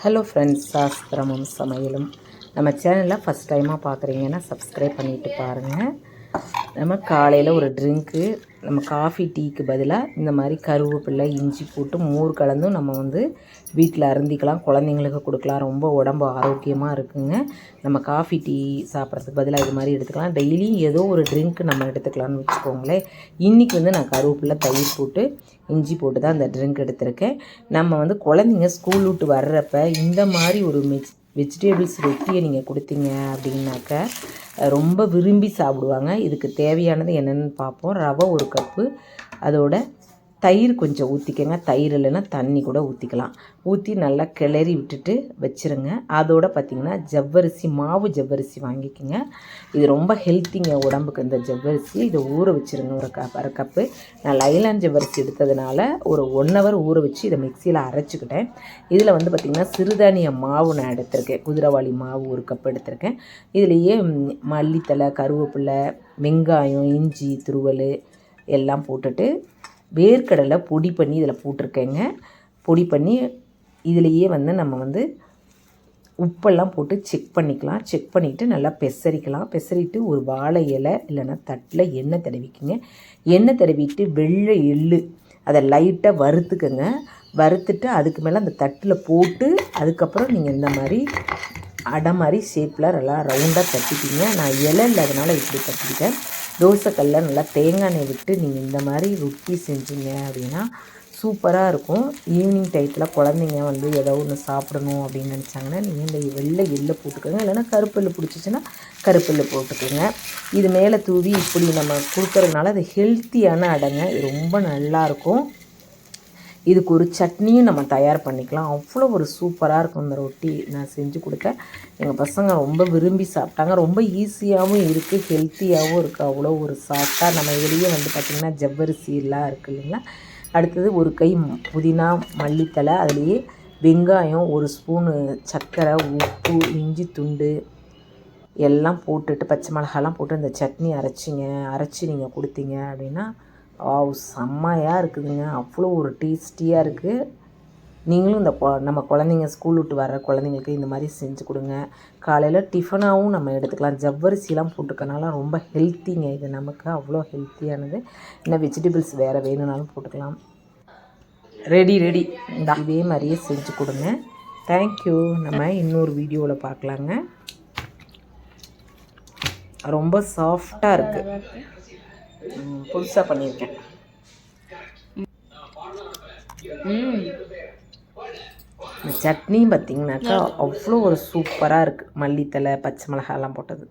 Hello friends சாஸ்திரமும் சமையலும். நம்ம சேனலில் ஃபஸ்ட் டைமாக பார்க்குறீங்கன்னா சப்ஸ்கிரைப் பண்ணிவிட்டு பாருங்கள் நம்ம காலையில் ஒரு ட்ரிங்க்கு நம்ம காஃபி டீக்கு பதிலாக இந்த மாதிரி கருவேப்பிலை இஞ்சி போட்டு மோர் கலந்தும் நம்ம வந்து வீட்டில் அருந்திக்கலாம். குழந்தைங்களுக்கு கொடுக்கலாம். ரொம்ப உடம்பு ஆரோக்கியமாக இருக்குங்க. நம்ம காஃபி டீ சாப்பிட்றதுக்கு பதிலாக இது மாதிரி எடுத்துக்கலாம். டெய்லியும் ஏதோ ஒரு ட்ரிங்க் நம்ம எடுத்துக்கலாம்னு வச்சுக்கோங்களேன். இன்றைக்கி வந்து நான் கருவேப்பிலை தயிர் போட்டு இஞ்சி போட்டு தான் அந்த ட்ரிங்க் எடுத்திருக்கேன். நம்ம வந்து குழந்தைங்க ஸ்கூல் விட்டு வர்றப்ப இந்த மாதிரி ஒரு மிக்ஸ் வெஜிடபிள்ஸ் ரொட்டியை நீங்கள் கொடுத்தீங்க அப்படின்னாக்க ரொம்ப விரும்பி சாப்பிடுவாங்க. இதுக்கு தேவையானது என்னென்னு பார்ப்போம். ரவை ஒரு கப்பு. அதோட தயிர் கொஞ்சம் ஊற்றிக்கங்க தயிர் இல்லைன்னா தண்ணி கூட ஊற்றிக்கலாம் ஊற்றி நல்லா கிளறி விட்டுட்டு வச்சுருங்க. அதோட பார்த்திங்கன்னா ஜவ்வரிசி மாவு ஜவ்வரிசி வாங்கிக்கோங்க. இது ரொம்ப ஹெல்த்திங்க உடம்புக்கு. இந்த ஜவ்வரிசி இதை ஊற வச்சுருங்க. ஒரு கப் அரை கப்பு. நான் லைலான் ஜவ்வரிசி எடுத்ததுனால ஒரு ஒன் ஹவர் ஊற வச்சு இதை மிக்சியில் அரைச்சிக்கிட்டேன். இதில் வந்து பார்த்திங்கன்னா சிறுதானிய மாவு நான் எடுத்திருக்கேன். குதிரவாளி மாவு ஒரு கப் எடுத்திருக்கேன். இதுலேயே மல்லித்தலை கருவேப்பிலை வெங்காயம் இஞ்சி துருவல் எல்லாம் போட்டுட்டு வேர்க்கடலை பொடி பண்ணி இதில் போட்டிருக்கேங்க. பொடி பண்ணி இதுலேயே வந்து நம்ம வந்து உப்பெல்லாம் போட்டு செக் பண்ணிக்கலாம். செக் பண்ணிவிட்டு நல்லா பெசரிக்கலாம். பெசரிட்டு ஒரு வாழை இலை இல்லைன்னா தட்டில் எண்ணெய் தடவிக்குங்க. எண்ணெய் தடவிட்டு வெள்ளை எள்ளு அதை லைட்டாக வறுத்துக்கங்க. வறுத்துட்டு அதுக்கு மேலே அந்த தட்டில் போட்டு அதுக்கப்புறம் நீங்கள் இந்த மாதிரி அடை மாதிரி ஷேப்பில் நல்லா ரவுண்டாக தட்டிக்கிங்க நான் இலை இல்லாதனால இப்படி தட்டிக்கிட்டேன். தோசைக்கல்ல நல்லா தேங்காய் எண்ணெய் விட்டு நீங்கள் இந்த மாதிரி ரொட்டி செஞ்சீங்க அப்படின்னா சூப்பராக இருக்கும். ஈவினிங் டயத்தில் குழந்தைங்க வந்து ஏதோ ஒன்று சாப்பிடணும் அப்படின்னு நினச்சாங்கன்னா நீங்கள் இந்த வெள்ளை எள்ளை போட்டுக்கோங்க. இல்லைன்னா கருப்பெல்லு பிடிச்சிச்சின்னா கருப்பெல்லு போட்டுக்கோங்க. இது மேலே தூவி இப்படி நம்ம கொடுக்கறதுனால அது ஹெல்த்தியான அடைங்க இது ரொம்ப நல்லாயிருக்கும் இதுக்கு ஒரு சட்னியும் நம்ம தயார் பண்ணிக்கலாம். அவ்வளோ ஒரு சூப்பராக இருக்கும் இந்த ரொட்டி. நான் செஞ்சு கொடுத்தேன். எங்கள் பசங்க ரொம்ப விரும்பி சாப்பிட்டாங்க. ரொம்ப ஈஸியாகவும் இருக்குது ஹெல்த்தியாகவும் இருக்குது அவ்வளோ ஒரு சாஃப்டாக நம்ம இதுலேயே வந்து பார்த்திங்கன்னா ஜவ்வரிசிலாம் இருக்குது இல்லைங்களா? அடுத்தது ஒரு கை புதினா மல்லித்தலை அதுலேயே வெங்காயம் ஒரு ஸ்பூனு சர்க்கரை உப்பு இஞ்சி துண்டு எல்லாம் போட்டுட்டு பச்சை மிளகாலாம் போட்டு அந்த சட்னி அரைச்சிங்க. அரைச்சி நீங்கள் கொடுத்தீங்க அப்படின்னா ஆவ் செம்மையாக இருக்குதுங்க. அவ்வளோ ஒரு டேஸ்டியாக இருக்குது நீங்களும் இந்த நம்ம குழந்தைங்க ஸ்கூல் விட்டு வர குழந்தைங்களுக்கு இந்த மாதிரி செஞ்சு கொடுங்க. காலையில் டிஃபனாகவும் நம்ம எடுத்துக்கலாம். ஜவ்வரிசிலாம் போட்டுக்கனால ரொம்ப ஹெல்த்திங்க இது. நமக்கு அவ்வளோ ஹெல்த்தியானது. இன்னும் வெஜிடபிள்ஸ் வேறு வேணும்னாலும் போட்டுக்கலாம். Ready ready. இந்த. இதே மாதிரியே செஞ்சு கொடுங்க. தேங்க்யூ நம்ம இன்னொரு வீடியோவில் பார்க்கலாங்க. ரொம்ப சாஃப்டாக இருக்குது புதுசாக பண்ணியிருக்கேன். இந்த சட்னியும் பார்த்தீங்கன்னாக்கா அவ்வளோ ஒரு சூப்பராக இருக்குது மல்லித்தலை பச்சை மிளகாலாம் போட்டது.